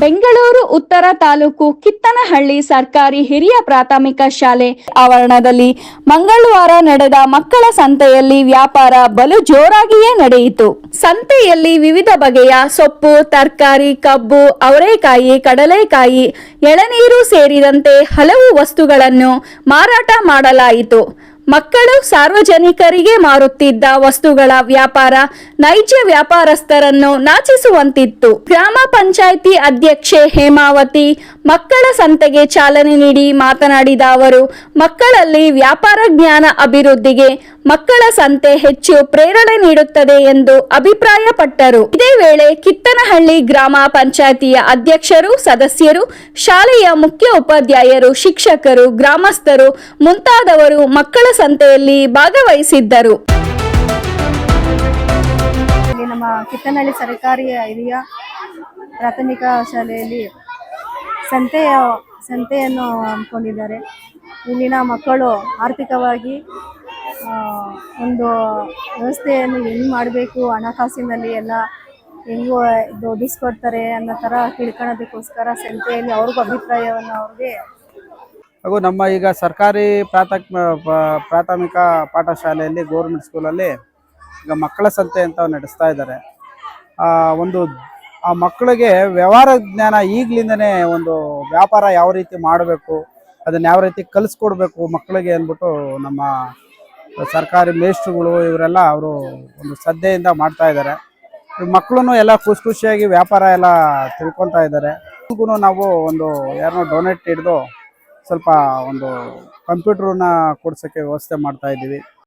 ಬೆಂಗಳೂರು, ಉತ್ತರ ತಾಲೂಕು, ಕಿತ್ತನಹಳ್ಳಿ ಸರ್ಕಾರಿ ಹಿರಿಯ ಪ್ರಾಥಮಿಕ ಶಾಲೆ ಆವರಣದಲ್ಲಿ ಮಂಗಳವಾರ ನಡೆದ ಮಕ್ಕಳ ಸಂತೆಯಲ್ಲಿ ವ್ಯಾಪಾರ ಬಲು ಜೋರಾಗಿಯೇ ನಡೆಯಿತು. ಸಂತೆಯಲ್ಲಿ ವಿವಿಧ ಬಗೆಯ ಸೊಪ್ಪು, ತರಕಾರಿ, ಕಬ್ಬು, ಅವರೆಕಾಯಿ, ಕಡಲೆಕಾಯಿ, ಎಳನೀರು ಸೇರಿದಂತೆ ಹಲವು ವಸ್ತುಗಳನ್ನು ಮಾರಾಟ ಮಾಡಲಾಯಿತು. ಮಕ್ಕಳು ಸಾರ್ವಜನಿಕರಿಗೆ ಮಾರುತ್ತಿದ್ದ ವಸ್ತುಗಳ ವ್ಯಾಪಾರ ನೈಜ ವ್ಯಾಪಾರಸ್ಥರನ್ನು ನಾಚಿಸುವಂತಿತ್ತು. ಗ್ರಾಮ ಪಂಚಾಯಿತಿ ಅಧ್ಯಕ್ಷೆ ಹೇಮಾವತಿ ಮಕ್ಕಳ ಸಂತೆಗೆ ಚಾಲನೆ ನೀಡಿ ಮಾತನಾಡಿದ ಅವರು, ಮಕ್ಕಳಲ್ಲಿ ವ್ಯಾಪಾರ ಜ್ಞಾನ ಅಭಿವೃದ್ಧಿಗೆ ಮಕ್ಕಳ ಸಂತೆ ಹೆಚ್ಚು ಪ್ರೇರಣೆ ನೀಡುತ್ತದೆ ಎಂದು ಅಭಿಪ್ರಾಯಪಟ್ಟರು. ಇದೇ ವೇಳೆ ಕಿತ್ತನಹಳ್ಳಿ ಗ್ರಾಮ ಪಂಚಾಯಿತಿಯ ಅಧ್ಯಕ್ಷರು, ಸದಸ್ಯರು, ಶಾಲೆಯ ಮುಖ್ಯ ಉಪಾಧ್ಯಾಯರು, ಶಿಕ್ಷಕರು, ಗ್ರಾಮಸ್ಥರು ಮುಂತಾದವರು ಮಕ್ಕಳ ಸಂತೆಯಲ್ಲಿ ಭಾಗವಹಿಸಿದ್ದರು. ನಮ್ಮ ಕಿತ್ತನಹಳ್ಳಿ ಸರ್ಕಾರಿ ಹಿರಿಯ ಪ್ರಾಥಮಿಕ ಶಾಲೆಯಲ್ಲಿ ಸಂತೆಯ ಸಂತೆಯನ್ನು ಹಮ್ಮಿಕೊಂಡಿದ್ದಾರೆ. ಇಲ್ಲಿನ ಮಕ್ಕಳು ಆರ್ಥಿಕವಾಗಿ ಒಂದು ವ್ಯವಸ್ಥೆಯನ್ನು ಹೆಂಗೆ ಮಾಡಬೇಕು, ಹಣಕಾಸಿನಲ್ಲಿ ಎಲ್ಲ ಹೆಂಗೆ ಒದಿಸ್ಕೊಡ್ತಾರೆ ಅನ್ನೋ ಥರ ತಿಳ್ಕೊಳ್ಳೋದಕ್ಕೋಸ್ಕರ ಸಂತೆಯಲ್ಲಿ ಅವ್ರಿಗೂ ಅಭಿಪ್ರಾಯವನ್ನು ಅವ್ರಿಗೆ ಹಾಗೂ ನಮ್ಮ ಈಗ ಸರ್ಕಾರಿ ಪ್ರಾಥಮಿಕ ಪ್ರಾಥಮಿಕ ಪಾಠಶಾಲೆಯಲ್ಲಿ ಗೌರ್ಮೆಂಟ್ ಸ್ಕೂಲಲ್ಲಿ ಈಗ ಮಕ್ಕಳ ಸಂತೆ ಅಂತ ನಡೆಸ್ತಾ ಇದ್ದಾರೆ. ಒಂದು, ಆ ಮಕ್ಕಳಿಗೆ ವ್ಯವಹಾರ ಜ್ಞಾನ ಈಗಲಿಂದನೇ ಒಂದು ವ್ಯಾಪಾರ ಯಾವ ರೀತಿ ಮಾಡಬೇಕು, ಅದನ್ನ ಯಾವ ರೀತಿ ಕಲಿಸ್ಕೊಡ್ಬೇಕು ಮಕ್ಕಳಿಗೆ ಅಂದ್ಬಿಟ್ಟು ನಮ್ಮ ಸರ್ಕಾರಿ ಮೇಷ್ಟ್ರುಗಳು ಇವರೆಲ್ಲ ಅವರು ಒಂದು ಶ್ರದ್ಧೆಯಿಂದ ಮಾಡ್ತಾ ಇದ್ದಾರೆ. ಮಕ್ಕಳು ಎಲ್ಲ ಖುಷಿ ಖುಷಿಯಾಗಿ ವ್ಯಾಪಾರ ಎಲ್ಲ ತಿಳ್ಕೊತಾ ಇದ್ದಾರೆ. ನಾವು ಒಂದು ಯಾರನ್ನೋ ಡೊನೇಟ್ ಹಿಡಿದು ಸ್ವಲ್ಪ ಒಂದು ಕಂಪ್ಯೂಟ್ರನ್ನ ಕೊಡ್ಸೋಕ್ಕೆ ವ್ಯವಸ್ಥೆ ಮಾಡ್ತಾ ಇದ್ದೀವಿ.